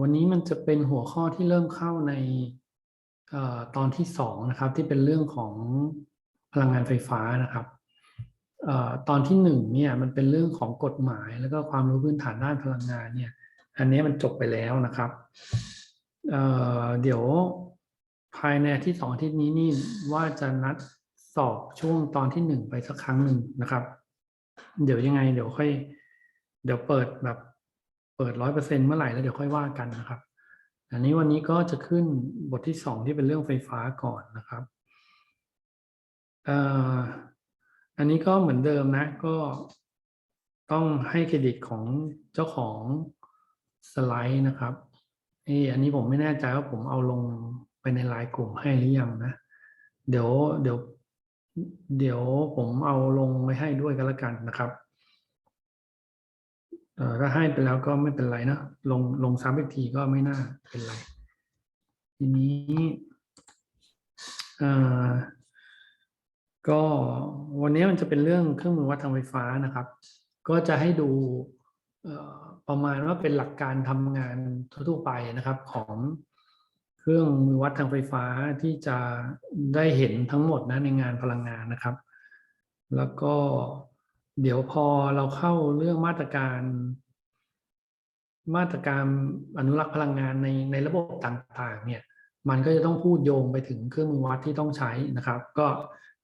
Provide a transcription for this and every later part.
วันนี้มันจะเป็นหัวข้อที่เริ่มเข้าในอตอนที่สองนะครับ ที่เป็นเรื่องของพลังงานไฟฟ้านะครับอตอนที่หนึ่งเนี่ยมันเป็นเรื่องของกฎหมาย แล้วก็ความรู้พื้นฐานด้านพลังงานเนี่ย อันนี้มันจบไปแล้วนะครับเเดี๋ยวภายในที่สองทิตย์นี้นี่ว่าจะนัดสอบช่วงตอนที่หนึ่งไปสักครั้งหนึ่งนะครับ เดี๋ยวยังไง เดี๋ยวค่อย เดี๋ยวเปิดแบบ เปิดร้อยเปอร์เซ็นเมื่อไหร่แล้วเดี๋ยวค่อยว่ากันนะครับ อันนี้วันนี้ก็จะขึ้นบทที่สองที่เป็นเรื่องไฟฟ้าก่อนนะครับอันนี้ก็เหมือนเดิมนะก็ต้องให้เครดิตของเจ้าของสไลด์นะครับเอออันนี้ผมไม่แน่ใจว่าผมเอาลงไปในไลน์กลุ่มให้หรือยังนะ เดี๋ยวเดี๋ยว เดี๋ยวผมเอาลงไว้ให้ด้วยกันละกันนะครับ ถ้าให้ไปแล้วก็ไม่เป็นไรนะลงลงซ้ำอีกทีก็ไม่น่าเป็นไร ทีนี้อ่อก็วันนี้มันจะเป็นเรื่องเครื่องมือวัดทางไฟฟ้านะครับ ก็จะให้ดูประมาณว่าเป็นหลักการทำงานทั่วไปนะครับของเครื่องมือวัดทางไฟฟ้าที่จะได้เห็นทั้งหมดนะในงานพลังงานนะครับ แล้วก็เเดี๋ยวพอเราเข้าเรื่องมาตรการ มาตรการอนุรักษ์พลังงานในในระบบต่างๆ เนี่ย มันก็จะต้องพูดโยงไปถึงเครื่องมือวัดที่ต้องใช้นะครับ ก็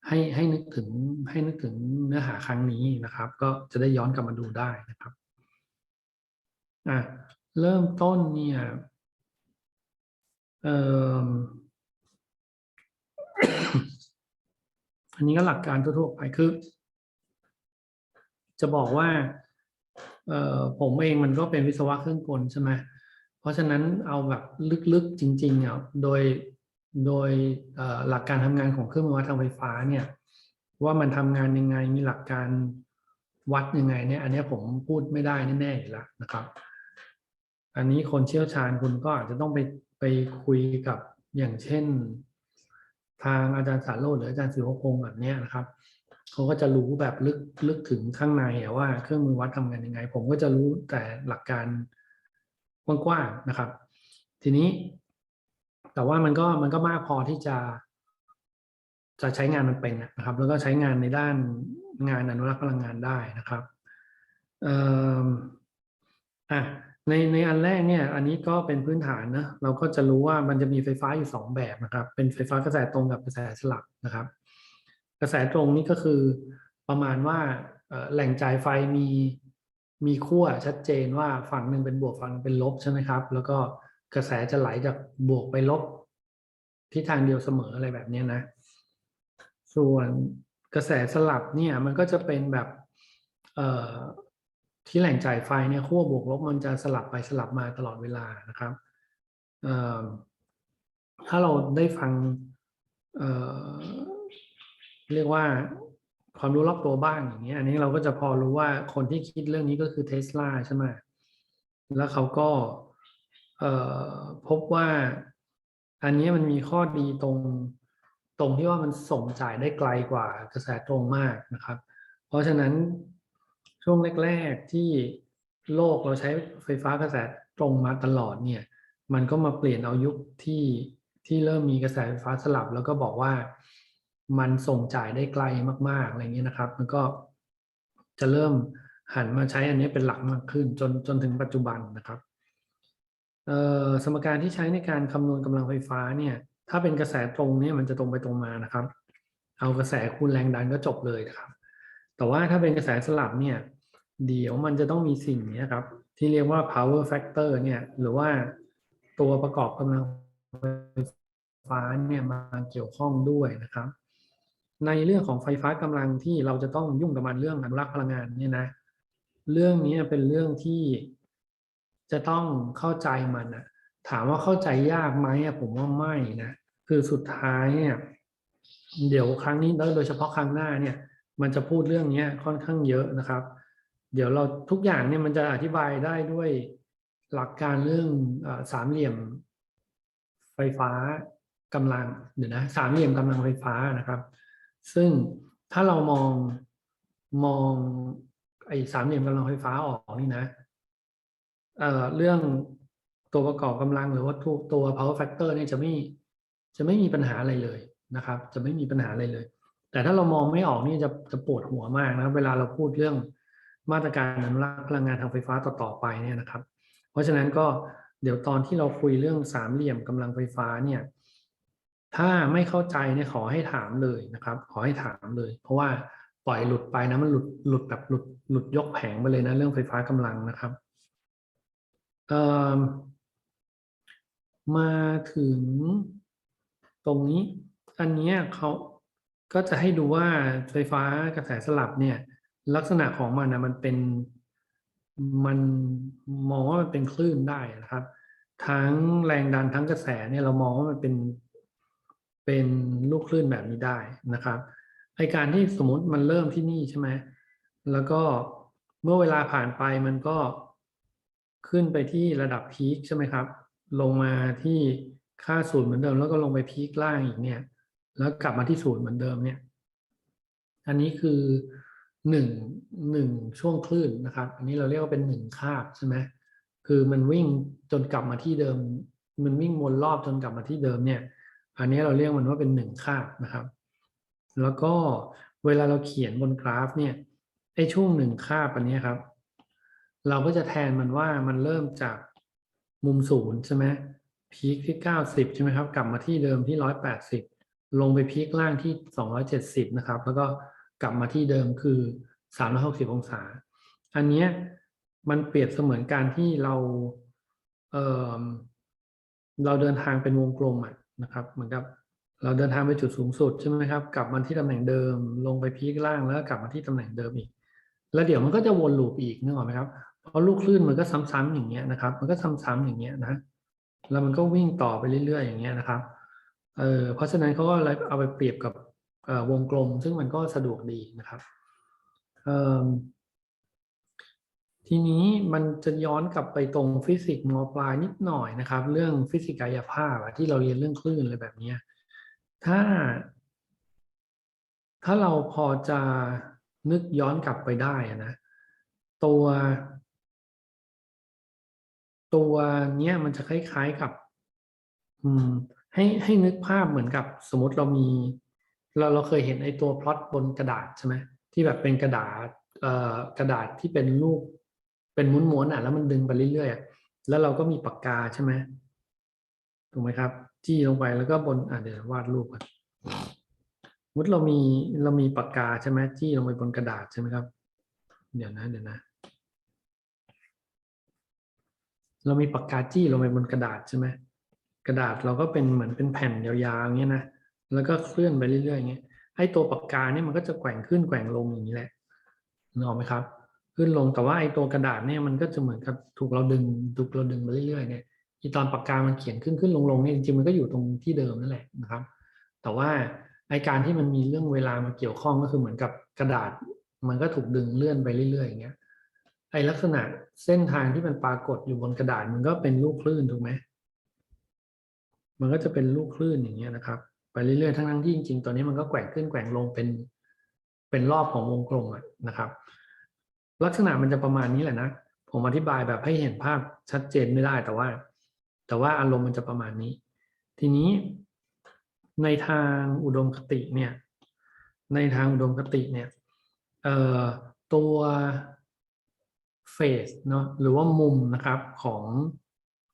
ให้ให้นึกถึงให้นึกถึงเนื้อหาครั้งนี้นะครับ ก็จะได้ย้อนกลับมาดูได้นะครับอะเริ่มต้นเนี่ยเอ่ออันนี้ก็หลักการทั่วๆไปคือ จะบอกว่าผมเองมันก็เป็นวิศวะเครื่องกลใช่ไหมเพราะฉะนั้นเอาแบบลึกๆจริงๆอะโดยโดยหลักการทำงานของเครื่องมือวัดทางไฟฟ้าเนี่ยว่ามันทำงานยังไงมีหลักการวัดยังไงเนี่ยอันนี้ผมพูดไม่ได้แน่ๆอยู่แล้วนะครับ อันนี้คนเชี่ยวชาญคุณก็อาจจะต้องไปไปคุยกับอย่างเช่น ทางอาจารย์สารโรหรืออาจารย์สิวพงศ์แบบนี้นะครับ เขาก็จะรู้แบบลึกลึกถึงข้างในว่าเครื่องมือวัดทำงานยังไง ผมก็จะรู้แต่หลักการกว้างๆนะครับ ทีนี้ แต่ว่ามันก็มันก็มากพอที่จะ จะใช้งานมันเป็นนะครับ แล้วก็ใช้งานในด้านงานอนุรักษ์พลังงานได้นะครับอ่ออะในในอันแรกเนี่ยอันนี้ก็เป็นพื้นฐานนะเราก็จะรู้ว่ามันจะมีไฟฟ้าอยู่สองแบบนะครับ เป็นไฟฟ้ากระแสตรงกับกระแสสลับนะครับ กระแสตรงนี่ก็คือประมาณว่าแหล่งจ่ายไฟมีมีขั้วชัดเจนว่าฝั่งหนึ่งเป็นบวกฝั่งหนึ่งเป็นลบใช่ไหมครับ แล้วก็กระแสจะไหลจากบวกไปลบทิศทางเดียวเสมออะไรแบบนี้นะ ส่วนกระแสสลับเนี่ยมันก็จะเป็นแบบที่แหล่งจ่ายไฟเนี่ยขั้วบวกลบมันจะสลับไปสลับมาตลอดเวลานะครับถ้าเราได้ฟัง เรียกว่าความรู้รอบตัวบ้างอย่างเงี้ยอันนี้เราก็จะพอรู้ว่าคนที่คิดเรื่องนี้ก็คือเทสลาใช่ไหมแล้วเขาก็พบว่าอันนี้มันมีข้อดีตรงตรงที่ว่ามันส่งจ่ายได้ไกลกว่ากระแสตรงมากนะครับ เพราะฉะนั้นช่วงแรก ๆที่โลกเราใช้ไฟฟ้ากระแสตรงมาตลอดเนี่ย มันก็มาเปลี่ยนเอายุคที่ที่เริ่มมีกระแสไฟฟ้าสลับ แล้วก็บอกว่า มันส่งจ่ายได้ไกลมาก ๆ อะไรเงี้ยนะครับ มันก็จะเริ่มหันมาใช้อันนี้เป็นหลักมากขึ้นจนจนถึงปัจจุบันนะครับเอ่อสมการที่ใช้ในการคำนวณกำลังไฟฟ้าเนี่ยถ้าเป็นกระแสตรงเนี่ยมันจะตรงไปตรงมานะครับ เอากระแสคูณแรงดันก็จบเลยนะครับ แต่ว่าถ้าเป็นกระแสสลับเนี่ยเดี๋ยวมันจะต้องมีสิ่งนี้ครับ ที่เรียกว่า power factor เนี่ยหรือว่าตัวประกอบกำลังไฟฟ้าเนี่ยมาเกี่ยวข้องด้วยนะครับ ในเรื่องของไฟฟ้ากำลังที่เราจะต้องยุ่งกับมันเรื่องอนุรักษ์พลังงานเนี่ยนะ เรื่องนี้เป็นเรื่องที่จะต้องเข้าใจมันนะถามว่าเข้าใจยากไหมอะผมว่าไม่นะคือสุดท้ายเนี่ยเดี๋ยวครั้งนี้แล้วโดยเฉพาะครั้งหน้าเนี่ย มันจะพูดเรื่องนี้ค่อนข้างเยอะนะครับ เดี๋ยวเราทุกอย่างเนี่ยมันจะอธิบายได้ด้วยหลักการเรื่องอสามเหลี่ยมไฟฟ้ากำลังเดี๋ยวนะสามเหลี่ยมกำลังไฟฟ้านะครับ ซึ่งถ้าเรามองมองไอ้สามเหลี่ยมกำลังไฟฟ้าออกนี่นะเอ่อเรื่องตัวประกอบกำลังหรือว่าตัวตัว power factor เนี่ยจะไม่จะไม่มีปัญหาอะไรเลยนะครับ จะไม่มีปัญหาอะไรเลย แต่ถ้าเรามองไม่ออกนี่จะจะปวดหัวมากนะเวลาเราพูดเรื่องมาตรการอนุรักษ์พลังงานทางไฟฟ้าต่อๆไปเนี่ยนะครับ เพราะฉะนั้นก็เดี๋ยวตอนที่เราคุยเรื่องสามเหลี่ยมกำลังไฟฟ้าเนี่ย ถ้าไม่เข้าใจเนี่ยขอให้ถามเลยนะครับ ขอให้ถามเลย เพราะว่าปล่อยหลุดไปนะมันหลุดหลุดแบบหลุดหลุดยกแผงไปเลยนะเรื่องไฟฟ้ากำลังนะครับเอ่อมาถึงตรงนี้ อันนี้เขาก็จะให้ดูว่าไฟฟ้ากระแสสลับเนี่ย ลักษณะของมันนะมันเป็นมันมองว่ามันเป็นคลื่นได้นะครับ ทั้งแรงดันทั้งกระแสเนี่ยเรามองว่ามันเป็น เป็นลูกคลื่นแบบนี้ได้นะครับไอการที่สมมติมันเริ่มที่นี่ใช่ไหมแล้วก็เมื่อเวลาผ่านไปมันก็ขึ้นไปที่ระดับพีคใช่ไหมครับ ลงมาที่ค่าศูนย์เหมือนเดิม แล้วก็ลงไปพีคล่างอีกเนี่ย แล้วกลับมาที่ศูนย์เหมือนเดิมเนี่ย อันนี้คือหนึ่งหนึ่งช่วงคลื่นนะครับ อันนี้เราเรียกว่าเป็นหนึ่งคาบใช่ไหมคือมันวิ่งจนกลับมาที่เดิม มันวิ่งวนรอบจนกลับมาที่เดิมเนี่ย อันนี้เราเรียกมันว่าเป็นหนึ่งคาบนะครับ แล้วก็เวลาเราเขียนบนกราฟเนี่ยไอ้ช่วงหนึ่งคาบอันนี้ครับ เราก็จะแทนมันว่ามันเริ่มจากมุมศูนย์ใช่ไหมพีคที่เก้าสิบใช่ไหมครับ กลับมาที่เดิมที่ร้อยแปดสิบลงไปพีคล่างที่สองร้อยเจ็ดสิบนะครับ แล้วก็กลับมาที่เดิมคือสามร้อยหกสิบองศา อันนี้มันเปรียบเสมือนการที่เราเออเราเดินทางเป็นวงกลมอะ นะครับเหมือนกับเราเดินทางไปจุดสูงสุดใช่ไหมครับ กลับมาที่ตำแหน่งเดิม ลงไปพีคล่างแล้วกลับมาที่ตำแหน่งเดิมอีก แล้วเดี๋ยวมันก็จะวนลูปอีกนึกออกไหมครับเพราะลูกคลื่นมันก็ซ้ำๆอย่างเงี้ยนะครับ มันก็ซ้ำๆอย่างเงี้ยนะ แล้วมันก็วิ่งต่อไปเรื่อยๆ อย่างเงี้ยนะครับเออเพราะฉะนั้นเขาก็เลยเอาไปเปรียบกับวงกลม ซึ่งมันก็สะดวกดีนะครับเออ ทีนี้มันจะย้อนกลับไปตรงฟิสิกส์มปลายนิดหน่อยนะครับ เรื่องฟิสิกส์กายภาพที่เราเรียนเรื่องคลื่นอะไรแบบนี้ถ้า ถ้าเราพอจะนึกย้อนกลับไปได้นะตัว ตัวเนี้ยมันจะคล้าย ๆกับ อืม ให้ให้นึกภาพเหมือนกับ สมมติเรามี เราเราเคยเห็นไอ้ตัวพลอตบนกระดาษใช่ไหมที่แบบเป็นกระดาษเอ่อกระดาษที่เป็นรูป เป็นม้วนๆอะแล้วมันดึงไปเรื่อยๆแล้วเราก็มีปากกาใช่ไหมถูกไหมครับ จี้ลงไปแล้วก็บนอะเดี๋ยววาดรูปกันสมมติเรามีเรามีปากกาใช่ไหมจี้ลงไปบนกระดาษใช่ไหมครับ เดี๋ยวนะเดี๋ยวนะ เรามีปากกาจี้ลงไปบนกระดาษใช่ไหมกระดาษเราก็เป็นเหมือนเป็นแผ่นยาวๆอย่างเงี้ยนะแล้วก็เคลื่อนไปเรื่อยๆอย่างเงี้ยไอ้ตัวปากกาเนี่ยมันก็จะแกว่งขึ้นแกว่งลงอย่างนี้แหละนึกออกไหมครับ ขึ้นลงแต่ว่าไอ้ตัวกระดาษเนี่ยมันก็จะเหมือนกับถูกเราดึงถูกเราดึงไปเรื่อยๆเนี่ยอีตอนปากกา มันเขียนขึ้นขึ้นลงลงเนี่ยจริงๆมันก็อยู่ตรงที่เดิมนั่นแหละนะครับ แต่ว่าไอการที่มันมีเรื่องเวลามาเกี่ยวข้องก็คือเหมือนกับกระดาษ มันก็ถูกดึงเลื่อนไปเรื่อยๆอย่างเงี้ยไอลักษณะเส้นทางที่มันปรากฏอยู่บนกระดาษมันก็เป็นลูกคลื่นถูกไหมมันก็จะเป็นลูกคลื่นอย่างเงี้ยนะครับ ไปเรื่อยๆทั้งๆที่จริงๆตัวนี้มันก็แกว่งขึ้นแกว่งลงเป็นเป็นรอบของวงกลมอะนะครับ ลักษณะมันจะประมาณนี้แหละนะ ผมอธิบายแบบให้เห็นภาพชัดเจนไม่ได้แต่ว่า แต่ว่าอารมณ์มันจะประมาณนี้ ทีนี้ในทางอุดมคติเนี่ย ในทางอุดมคติเนี่ยเอ่อตัวเฟสเนาะหรือว่ามุมนะครับของ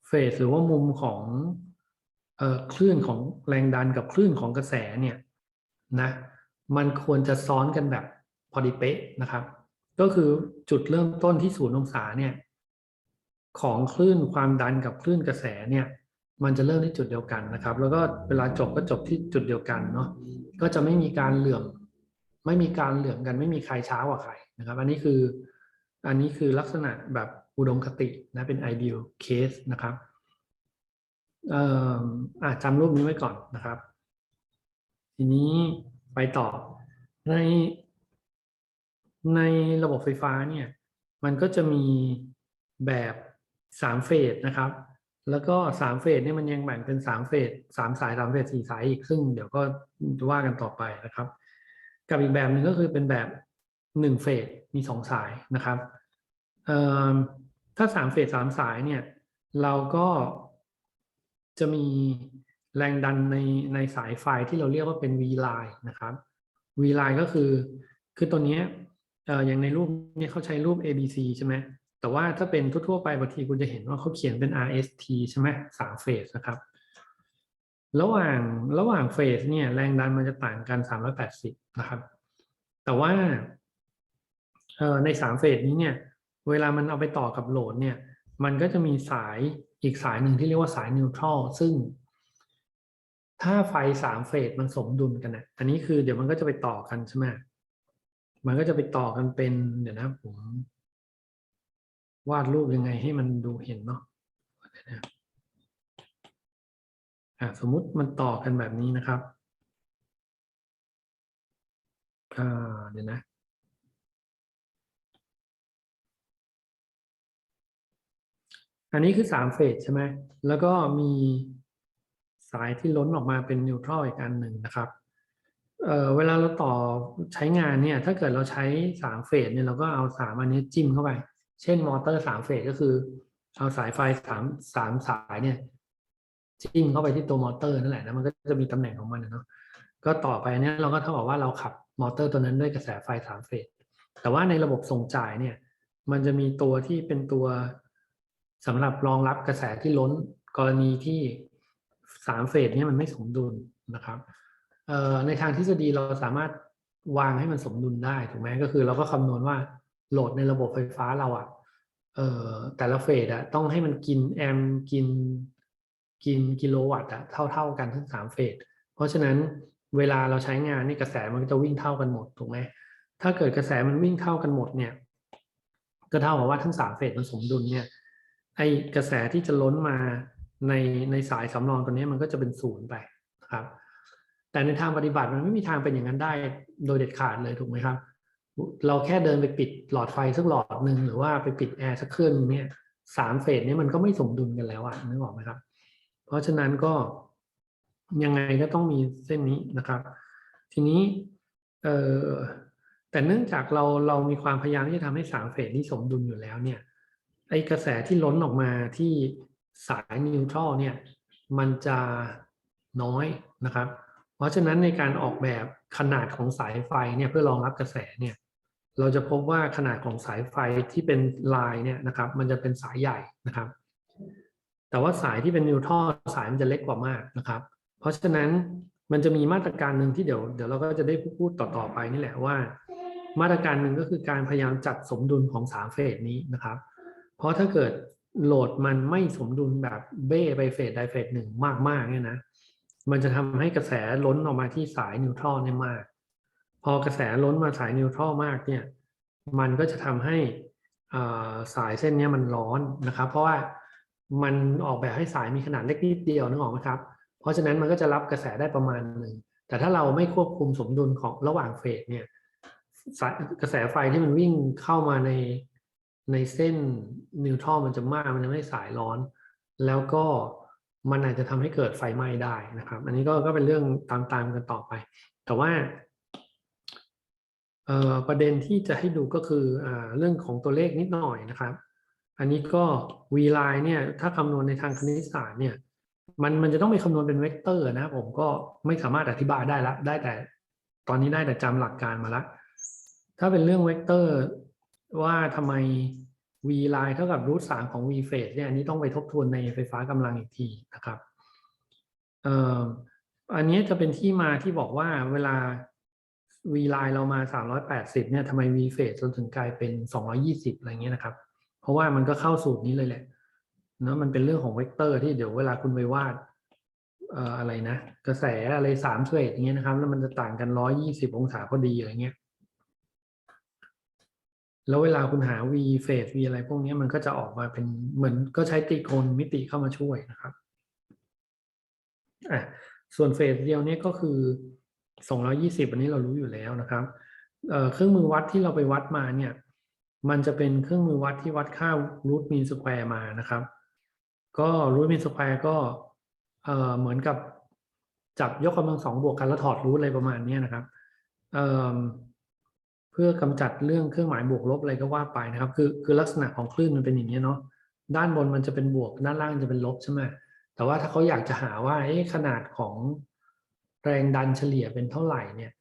เฟสหรือว่ามุมของเอ่อคลื่นของแรงดันกับคลื่นของกระแสเนี่ยนะมันควรจะซ้อนกันแบบพอดีเป๊ะนะครับ ก็คือจุดเริ่มต้นที่ศูนย์องศาเนี่ย ของคลื่นความดันกับคลื่นกระแสเนี่ย มันจะเริ่มที่จุดเดียวกันนะครับ แล้วก็เวลาจบก็จบที่จุดเดียวกันเนาะก็จะไม่มีการเหลื่อม ไม่มีการเหลื่อมกัน ไม่มีใครช้ากว่าใครนะครับ อันนี้คือ อันนี้คือลักษณะแบบอุดมคตินะเป็น ideal case นะครับเอ่อจำรูปนี้ไว้ก่อนนะครับ ทีนี้ไปต่อใน ในระบบไฟฟ้าเนี่ยมันก็จะมีแบบสามเฟสนะครับ แล้วก็สามเฟสเนี่ยมันยังแบ่งเป็นสามเฟสสามสายสามเฟสสี่สายอีกซึ่งเดี๋ยวก็ว่ากันต่อไปนะครับ กับอีกแบบหนึ่งก็คือเป็นแบบหนึ่งเฟสมีสองสายนะครับถ้าสามเฟสสามสายเนี่ยเราก็จะมีแรงดันในในสายไฟที่เราเรียกว่าเป็น V line นะครับ V line ก็คือคือตัวเนี้ย อย่างในรูปเนี้เขาใช้รูป ABC ใช่ไหมแต่ว่าถ้าเป็นทั่วๆไปบางทีคุณจะเห็นว่าเขาเขียนเป็น RST ใช่ไหมสามเฟสนะครับ ระหว่างระหว่างเฟสเนี่ยแรงดันมันจะต่างกัน 380 นะครับ แต่ว่าในสามเฟสนี้เนี่ย เวลามันเอาไปต่อกับโหลดเนี่ย มันก็จะมีสายอีกสายหนึ่งที่เรียกว่าสายนิวทรัลซึ่ง ถ้าไฟสามเฟสมันสมดุลกันนะอันนี้คือเดี๋ยวมันก็จะไปต่อกันใช่ไหม มันก็จะไปต่อกันเป็น เดี๋ยวนะผม วาดรูปยังไงให้มันดูเห็นเนาะอะสมมุติมันต่อกันแบบนี้นะครับอ่าเดี๋ยวนะอันนี้คือสามเฟสใช่ไหม แล้วก็มีสายที่ล้นออกมาเป็นนิวทรัลอีกอันหนึ่งนะครับ เอ่อเวลาเราต่อใช้งานเนี่ย ถ้าเกิดเราใช้สามเฟสเนี่ยเราก็เอาสามอันนี้จิ้มเข้าไป เช่นมอเตอร์สามเฟสก็คือ เอาสายไฟสามสามสายเนี่ยจิ้มเข้าไปที่ตัวมอเตอร์นั่นแหละนะมันก็จะมีตำแหน่งของมันเนาะก็ต่อไปเนี่ยเราก็เท่ากับว่าเราขับมอเตอร์ตัวนั้นด้วยกระแสไฟสามเฟสแต่ว่าในระบบส่งจ่ายเนี่ย มันจะมีตัวที่เป็นตัวสำหรับรองรับกระแสที่ล้นกรณีที่สามเฟสเนี่ยมันไม่สมดุลนะครับ ในทางทฤษฎีเราสามารถวางให้มันสมดุลได้ถูกไหมก็คือเราก็คำนวณว่าโหลดในระบบไฟฟ้าเราอะเอ่อแต่ละเฟสอะต้องให้มันกินแอมกินกินกิโลวัตต์อะเท่าเท่าๆกันทั้งสามเฟสเพราะฉะนั้นเวลาเราใช้งานนี่กระแสมันก็จะวิ่งเท่ากันหมดถูกไหมถ้าเกิดกระแสมันวิ่งเท่ากันหมดเนี่ย ก็เท่ากับว่าทั้งสามเฟสมันสมดุลเนี่ยไอกระแสที่จะล้นมาในในสายสำรองตัวนี้มันก็จะเป็นศูนย์ไปครับ แต่ในทางปฏิบัติมันไม่มีทางเป็นอย่างนั้นได้โดยเด็ดขาดเลยถูกไหมครับ เราแค่เดินไปปิดหลอดไฟสักหลอดหนึ่งหรือว่าไปปิดแอร์สักเครื่องเนี่ยสามเฟสเนี่ยมันก็ไม่สมดุลกันแล้วอะนึกออกไหมครับ เพราะฉะนั้นก็ยังไงก็ต้องมีเส้นนี้นะครับ ทีนี้เอ่อแต่เนื่องจากเราเรามีความพยายามที่จะทำให้สามเฟสนี้สมดุลอยู่แล้วเนี่ยไอกระแสที่ล้นออกมาที่สายนิวทรัลเนี่ยมันจะน้อยนะครับ เพราะฉะนั้นในการออกแบบขนาดของสายไฟเนี่ยเพื่อรองรับกระแสเนี่ยเราจะพบว่าขนาดของสายไฟที่เป็นลายเนี่ยนะครับมันจะเป็นสายใหญ่นะครับ แต่ว่าสายที่เป็นนิวทรัลสายมันจะเล็กกว่ามากนะครับ เพราะฉะนั้นมันจะมีมาตรการหนึ่งที่เดี๋ยวเดี๋ยวเราก็จะได้พูดต่อๆไปนี่แหละว่า มาตรการหนึ่งก็คือการพยายามจัดสมดุลของสามเฟสนี้นะครับ เพราะถ้าเกิดโหลดมันไม่สมดุลแบบเบ้ไปเฟสใดเฟสหนึ่งมากๆเนี่ยนะ มันจะทำให้กระแสล้นออกมาที่สายนิวทรัลเนี่ยมาก พอกระแสล้นมาสายนิวทรัลมากเนี่ย มันก็จะทำให้สายเส้นเนี้ยมันร้อนนะครับ เพราะว่ามันออกแบบให้สายมีขนาดเล็กนิดเดียวนึกออกไหมครับ เพราะฉะนั้นมันก็จะรับกระแสได้ประมาณหนึ่ง แต่ถ้าเราไม่ควบคุมสมดุลของระหว่างเฟสเนี่ยสายกระแสไฟที่มันวิ่งเข้ามาในในเส้นนิวทรัลมันจะมากมันจะไม่สายร้อน แล้วก็ มันอาจจะทำให้เกิดไฟไหม้ได้นะครับ อันนี้ก็ก็เป็นเรื่องตามๆกันต่อไป แต่ว่าประเด็นที่จะให้ดูก็คืออเรื่องของตัวเลขนิดหน่อยนะครับ อันนี้ก็ v line เนี่ยถ้าคำนวณในทางคณิตศาสตร์เนี่ยมันมันจะต้องไปคำนวณเป็นเวกเตอร์นะผมก็ไม่สามารถอธิบายได้ละได้แต่ตอนนี้ได้แต่จำหลักการมาละถ้าเป็นเรื่องเวกเตอร์ว่าทำไม v line เท่ากับรูทสามของ v phase เนี่ยอันนี้ต้องไปทบทวนในไฟฟ้ากำลังอีกทีนะครับเอ่ออันนี้จะเป็นที่มาที่บอกว่าเวลา v line เรามา 380 เนี่ยทำไม v phase จนถึงกลายเป็น 220 อะไรเงี้ยนะครับ เพราะว่ามันก็เข้าสูตรนี้เลยแหละเนอะมันเป็นเรื่องของเวกเตอร์ที่เดี๋ยวเวลาคุณไปวาดเอ่ออะไรนะ กระแสอะไรสามเฟสอย่างเงี้ยนะครับ แล้วมันจะต่างกันร้อยยี่สิบองศาพอดีอะไรเงี้ย แล้วเวลาคุณหา v เฟส v อะไรพวกนี้มันก็จะออกมาเป็นเหมือนก็ใช้ตรีโกณมิติเข้ามาช่วยนะครับอะส่วนเฟสเดียวเนี้ก็คือ 220 อันนี้เรารู้อยู่แล้วนะครับเเครื่องมือวัดที่เราไปวัดมาเนี่ย มันจะเป็นเครื่องมือวัดที่วัดค่ารูทมีนสแควร์มานะครับ ก็รูทมีนสแควร์ก็เเหมือนกับจับยกกำลังสองบวกกันแล้วถอดรูทอะไรประมาณนี้นะครับ พื่อกำจัดเรื่องเครื่องหมายบวกลบอะไรก็ว่าไปนะครับ คือคือลักษณะของคลื่นมันเป็นอย่างนี้เนาะด้านบนมันจะเป็นบวกด้านล่างจะเป็นลบใช่ไหมแต่ว่าถ้าเขาอยากจะหาว่าเอ๊ะขนาดของแรงดันเฉลี่ยเป็นเท่าไหร่เนี่ย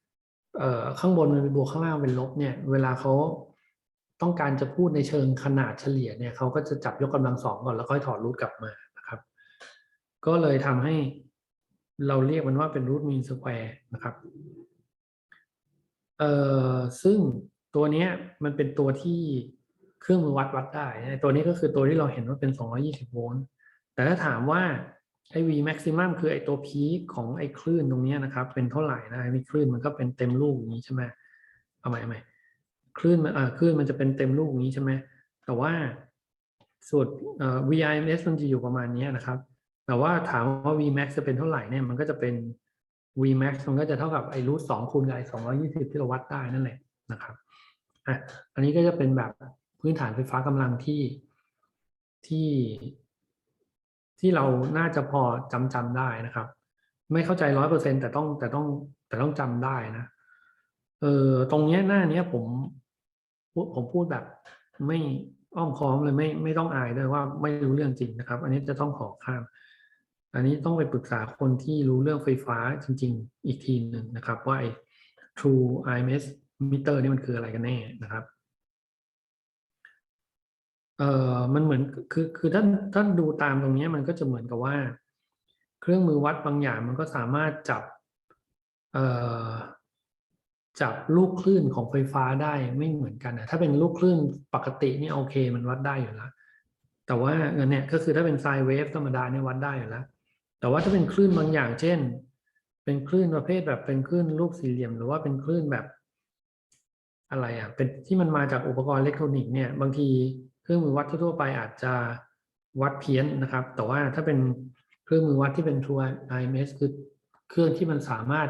เอ่อข้างบนมันเป็นบวกข้างล่างเป็นลบเนี่ย เวลาเขาต้องการจะพูดในเชิงขนาดเฉลี่ยเนี่ยเขาก็จะจับยกกำลังสองก่อนแล้วค่อยถอดรูทกลับมานะครับ ก็เลยทำให้เราเรียกมันว่าเป็นรูทมีนสแควร์นะครับ เอ่อซึ่งตัวเนี้ยมันเป็นตัวที่เครื่องมือวัดวัดได้นะตัวนี้ก็คือตัวที่เราเห็นว่าเป็น 220 โวลต์ แต่ถ้าถามว่าไอ้ V maximum คือไอ้ตัวพีคของไอ้คลื่นตรงนี้นะครับ เป็นเท่าไหร่นะไอ้คลื่นมันก็เป็นเต็มลูกอย่างนี้ใช่ไหมเอาใหม่เอาใหม่คลื่นมันอ่าคลื่นมันจะเป็นเต็มลูกอย่างนี้ใช่ไหมแต่ว่าส่วนเอ่อ VIMS มันจะอยู่ประมาณนี้นะครับ แต่ว่าถามว่า Vmax จะเป็นเท่าไหร่เนี่ยมันก็จะเป็น Vmax มันก็จะเท่ากับไอ้รูทสองคูณกับไอ้สองร้อยี่สิบที่เราวัดได้นั่นแหละนะครับอะอันนี้ก็จะเป็นแบบพื้นฐานไฟฟ้ากำลังที่ที่ ที่เราน่าจะพอจำจำได้นะครับ ไม่เข้าใจร้อยเปอร์เซ็นแต่ต้องแต่ต้องแต่ต้องจำได้นะเออตรงเนี้ยหน้าเนี้ยผมผมพูดแบบ ไม่อ้อมค้อมเลยไม่ไม่ต้องอายด้วยว่าไม่รู้เรื่องจริงนะครับ อันนี้จะต้องขอข้าม อันนี้ต้องไปปรึกษาคนที่รู้เรื่องไฟฟ้าจริง ๆ อีกทีหนึ่งนะครับ ว่าไอ้ True IMS meter นี่มันคืออะไรกันแน่นะครับเอ่อมันเหมือนคือคือถ้าถ้าดูตามตรงเนี้ยมันก็จะเหมือนกับว่า เครื่องมือวัดบางอย่างมันก็สามารถจับเอ่อจับลูกคลื่นของไฟฟ้าได้ไม่เหมือนกันนะถ้าเป็นลูกคลื่นปกตินี่โอเคมันวัดได้อยู่แล้วแต่ว่าเนี่ยก็คือถ้าเป็นไซน์เวฟธรรมดาเนี่ยวัดได้อยู่แล้ว แต่ว่าถ้าเป็นคลื่นบางอย่างเช่น เป็นคลื่นประเภทแบบเป็นคลื่นรูปสี่เหลี่ยม หรือว่าเป็นคลื่นแบบอะไรอะ เป็นที่มันมาจากอุปกรณ์อิเล็กทรอนิกส์เนี่ยบางทีเครื่องมือวัดทั่วไปอาจจะวัดเพี้ยนนะครับ แต่ว่าถ้าเป็นเครื่องมือวัดที่เป็น True IMS คือเครื่องที่มันสามารถ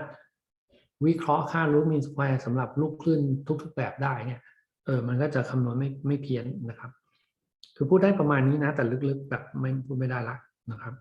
วิเคราะห์ค่ารูทมีนสแควร์สำหรับลูกคลื่นทุก ๆ แบบได้เนี่ยเออมันก็จะคำนวณไม่ไม่เพี้ยนนะครับ คือพูดได้ประมาณนี้นะ แต่ลึกๆแบบไม่พูดไม่ได้ละนะครับ